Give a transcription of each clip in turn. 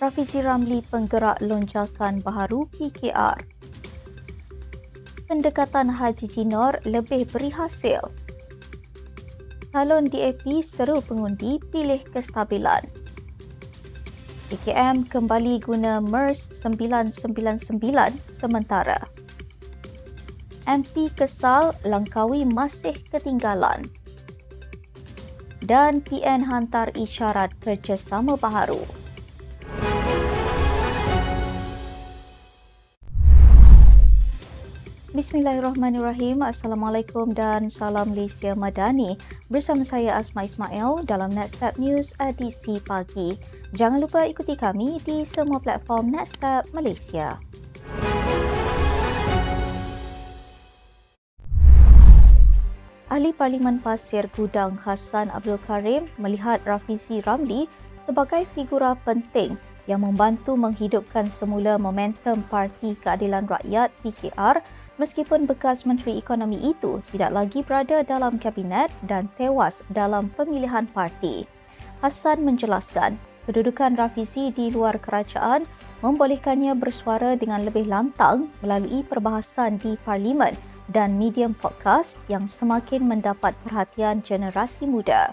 Rafizi Ramli penggerak lonjakan baharu PKR. Pendekatan Haji Jinor lebih beri hasil. Calon DAP seru pengundi pilih kestabilan. PKM kembali guna MERS 999 sementara. MP kesal Langkawi masih ketinggalan. Dan PN hantar isyarat kerjasama baharu. Bismillahirrahmanirrahim. Assalamualaikum dan salam Malaysia Madani. Bersama saya Asma Ismail dalam Netstab News edisi pagi. Jangan lupa ikuti kami di semua platform Netstab Malaysia. Ahli Parlimen Pasir Gudang Hassan Abdul Karim melihat Rafizi Ramli sebagai figura penting yang membantu menghidupkan semula momentum Parti Keadilan Rakyat PKR meskipun bekas Menteri Ekonomi itu tidak lagi berada dalam kabinet dan tewas dalam pemilihan parti. Hassan menjelaskan, kedudukan Rafizi di luar kerajaan membolehkannya bersuara dengan lebih lantang melalui perbahasan di parlimen dan medium podcast yang semakin mendapat perhatian generasi muda.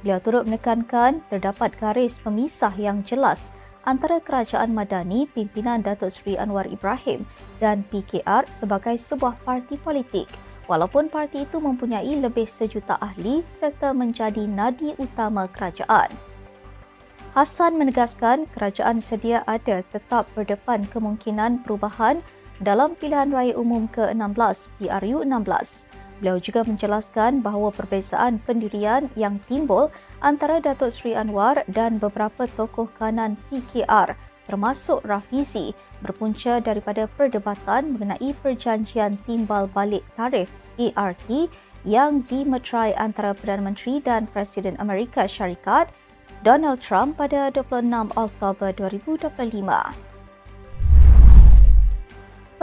Beliau turut menekankan terdapat garis pemisah yang jelas antara Kerajaan Madani pimpinan Datuk Seri Anwar Ibrahim dan PKR sebagai sebuah parti politik walaupun parti itu mempunyai lebih sejuta ahli serta menjadi nadi utama kerajaan. Hassan menegaskan kerajaan sedia ada tetap berdepan kemungkinan perubahan dalam pilihan raya umum ke-16 PRU 16. Beliau juga menjelaskan bahawa perbezaan pendirian yang timbul antara Datuk Seri Anwar dan beberapa tokoh kanan PKR termasuk Rafizi berpunca daripada perdebatan mengenai perjanjian timbal balik tarif ART yang dimeterai antara Perdana Menteri dan Presiden Amerika Syarikat Donald Trump pada 26 Oktober 2025.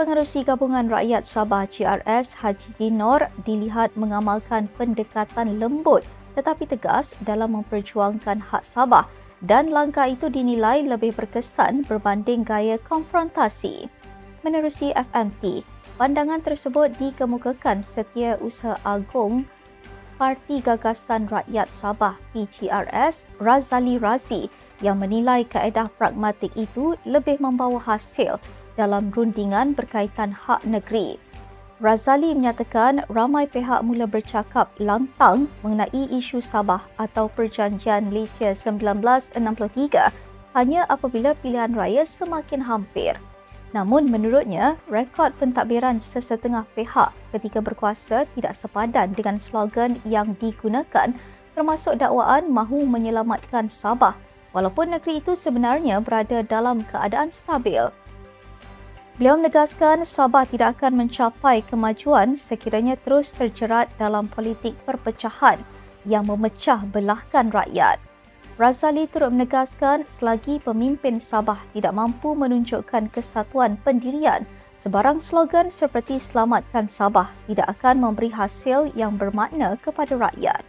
Pengerusi Gabungan Rakyat Sabah GRS Haji Dinor dilihat mengamalkan pendekatan lembut tetapi tegas dalam memperjuangkan hak Sabah dan langkah itu dinilai lebih berkesan berbanding gaya konfrontasi. Menerusi FMT, pandangan tersebut dikemukakan setia usaha agung Parti Gagasan Rakyat Sabah PGRS Razali Razi yang menilai kaedah pragmatik itu lebih membawa hasil dalam rundingan berkaitan hak negeri. Razali menyatakan ramai pihak mula bercakap lantang mengenai isu Sabah atau Perjanjian Malaysia 1963 hanya apabila pilihan raya semakin hampir. Namun menurutnya, rekod pentadbiran sesetengah pihak ketika berkuasa tidak sepadan dengan slogan yang digunakan termasuk dakwaan mahu menyelamatkan Sabah walaupun negeri itu sebenarnya berada dalam keadaan stabil. Beliau menegaskan Sabah tidak akan mencapai kemajuan sekiranya terus terjerat dalam politik perpecahan yang memecah belahkan rakyat. Razali turut menegaskan selagi pemimpin Sabah tidak mampu menunjukkan kesatuan pendirian, sebarang slogan seperti selamatkan Sabah tidak akan memberi hasil yang bermakna kepada rakyat.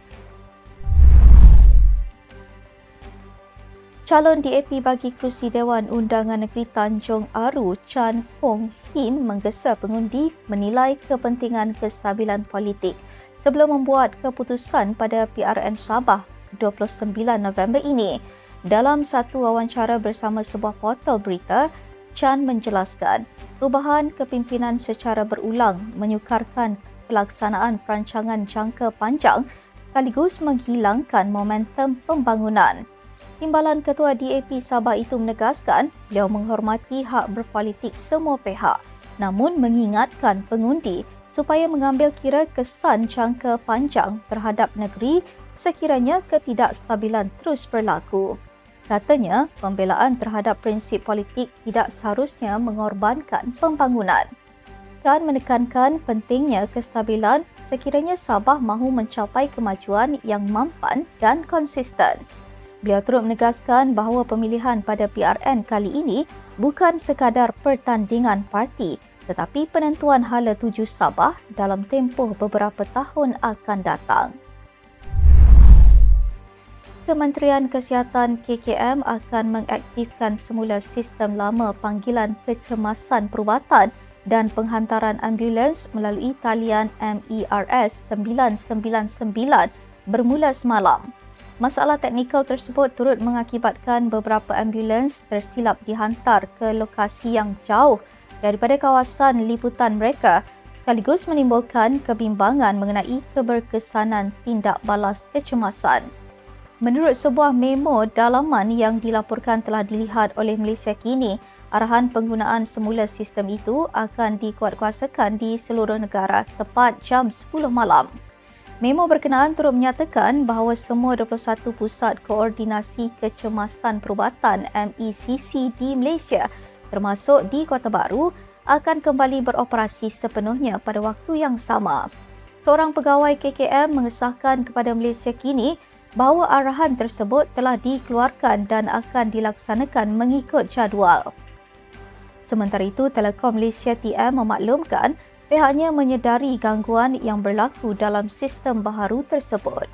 Calon DAP bagi kerusi Dewan Undangan Negeri Tanjung Aru, Chan Fong Hin menggesa pengundi menilai kepentingan kestabilan politik sebelum membuat keputusan pada PRN Sabah 29 November ini. Dalam satu wawancara bersama sebuah portal berita, Chan menjelaskan perubahan kepimpinan secara berulang menyukarkan pelaksanaan perancangan jangka panjang sekaligus menghilangkan momentum pembangunan. Timbalan Ketua DAP Sabah itu menegaskan beliau menghormati hak berpolitik semua pihak namun mengingatkan pengundi supaya mengambil kira kesan jangka panjang terhadap negeri sekiranya ketidakstabilan terus berlaku. Katanya, pembelaan terhadap prinsip politik tidak seharusnya mengorbankan pembangunan. Dan menekankan pentingnya kestabilan sekiranya Sabah mahu mencapai kemajuan yang mampan dan konsisten. Beliau turut menegaskan bahawa pemilihan pada PRN kali ini bukan sekadar pertandingan parti tetapi penentuan hala tuju Sabah dalam tempoh beberapa tahun akan datang. Kementerian Kesihatan KKM akan mengaktifkan semula sistem lama panggilan kecemasan perubatan dan penghantaran ambulans melalui talian MERS 999 bermula semalam. Masalah teknikal tersebut turut mengakibatkan beberapa ambulans tersilap dihantar ke lokasi yang jauh daripada kawasan liputan mereka sekaligus menimbulkan kebimbangan mengenai keberkesanan tindak balas kecemasan. Menurut sebuah memo dalaman yang dilaporkan telah dilihat oleh Malaysia kini, arahan penggunaan semula sistem itu akan dikuatkuasakan di seluruh negara tepat jam 10 malam. Memo berkenaan turut menyatakan bahawa semua 21 pusat koordinasi kecemasan perubatan MECC di Malaysia termasuk di Kota Baru akan kembali beroperasi sepenuhnya pada waktu yang sama. Seorang pegawai KKM mengesahkan kepada Malaysia kini bahawa arahan tersebut telah dikeluarkan dan akan dilaksanakan mengikut jadual. Sementara itu, Telekom Malaysia TM memaklumkan pihaknya menyedari gangguan yang berlaku dalam sistem baharu tersebut.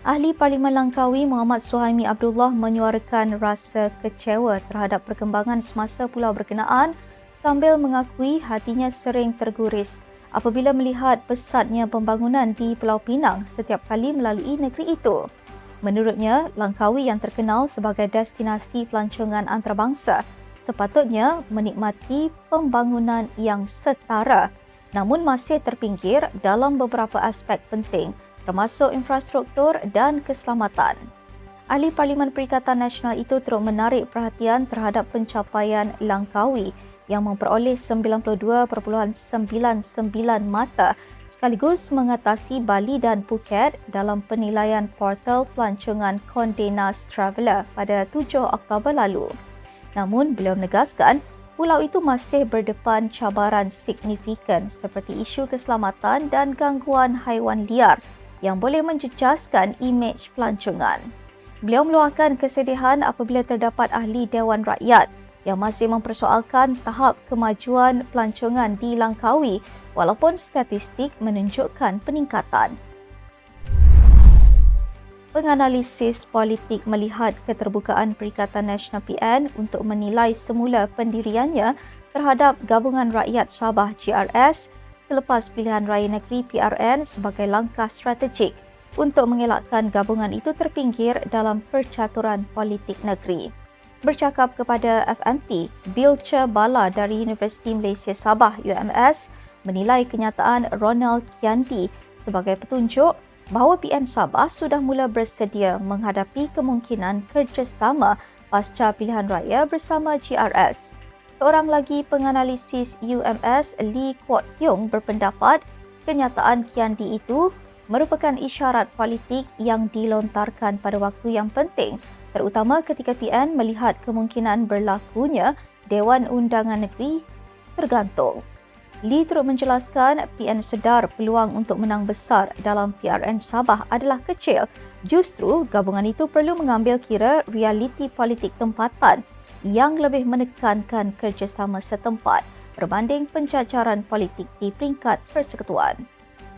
Ahli Parlimen Langkawi Muhammad Suhaimi Abdullah menyuarakan rasa kecewa terhadap perkembangan semasa pulau berkenaan sambil mengakui hatinya sering terguris apabila melihat pesatnya pembangunan di Pulau Pinang setiap kali melalui negeri itu. Menurutnya, Langkawi yang terkenal sebagai destinasi pelancongan antarabangsa sepatutnya menikmati pembangunan yang setara namun masih terpinggir dalam beberapa aspek penting termasuk infrastruktur dan keselamatan. Ahli Parlimen Perikatan Nasional itu turut menarik perhatian terhadap pencapaian Langkawi yang memperoleh 92.99 mata sekaligus mengatasi Bali dan Phuket dalam penilaian portal pelancongan Condé Nast Traveller pada 7 Oktober lalu. Namun beliau menegaskan pulau itu masih berdepan cabaran signifikan seperti isu keselamatan dan gangguan haiwan liar yang boleh menjejaskan imej pelancongan. Beliau meluahkan kesedihan apabila terdapat ahli Dewan Rakyat yang masih mempersoalkan tahap kemajuan pelancongan di Langkawi walaupun statistik menunjukkan peningkatan. Penganalisis politik melihat keterbukaan Perikatan Nasional PN untuk menilai semula pendiriannya terhadap Gabungan Rakyat Sabah GRS selepas pilihan raya negeri PRN sebagai langkah strategik untuk mengelakkan gabungan itu terpinggir dalam percaturan politik negeri. Bercakap kepada FMT, Bilcha Bala dari Universiti Malaysia Sabah UMS menilai kenyataan Ronald Kiandi sebagai petunjuk bahawa PN Sabah sudah mula bersedia menghadapi kemungkinan kerjasama pasca pilihan raya bersama GRS. Seorang lagi penganalisis UMS Lee Kwok Yung berpendapat kenyataan Kiandi itu merupakan isyarat politik yang dilontarkan pada waktu yang penting terutama ketika PN melihat kemungkinan berlakunya Dewan Undangan Negeri tergantung. Lee turut menjelaskan PN sedar peluang untuk menang besar dalam PRN Sabah adalah kecil. Justru gabungan itu perlu mengambil kira realiti politik tempatan yang lebih menekankan kerjasama setempat berbanding pencacaran politik di peringkat persekutuan.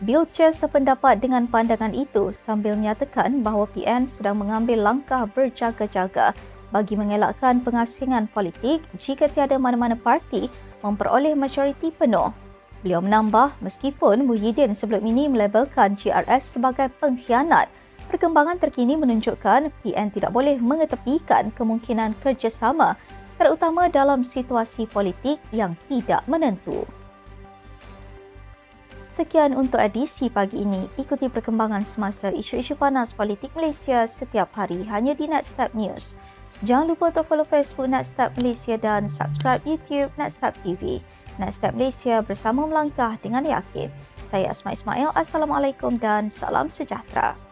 Bilcher sependapat dengan pandangan itu sambil menyatakan bahawa PN sedang mengambil langkah berjaga-jaga bagi mengelakkan pengasingan politik jika tiada mana-mana parti memperoleh majoriti penuh. Beliau menambah meskipun Muhyiddin sebelum ini melabelkan GRS sebagai pengkhianat, perkembangan terkini menunjukkan PN tidak boleh mengetepikan kemungkinan kerjasama terutama dalam situasi politik yang tidak menentu. Sekian untuk edisi pagi ini. Ikuti perkembangan semasa isu-isu panas politik Malaysia setiap hari hanya di Netstep News. Jangan lupa untuk follow Facebook Netstep Malaysia dan subscribe YouTube Netstep TV. Netstep Malaysia bersama melangkah dengan yakin. Saya Asma Ismail. Assalamualaikum dan salam sejahtera.